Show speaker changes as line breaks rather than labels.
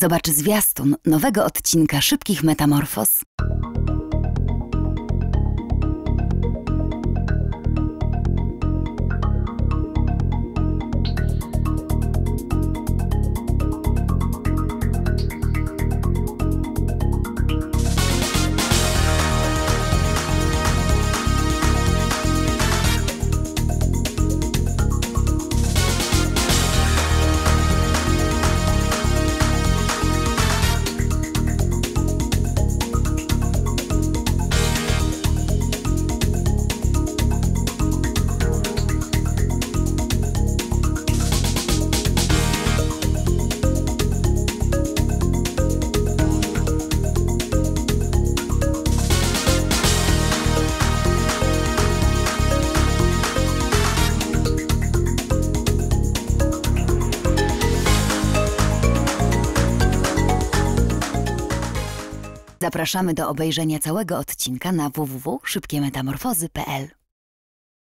Zobacz zwiastun nowego odcinka Szybkich Metamorfoz. Zapraszamy do obejrzenia całego odcinka na www.szybkiemetamorfozy.pl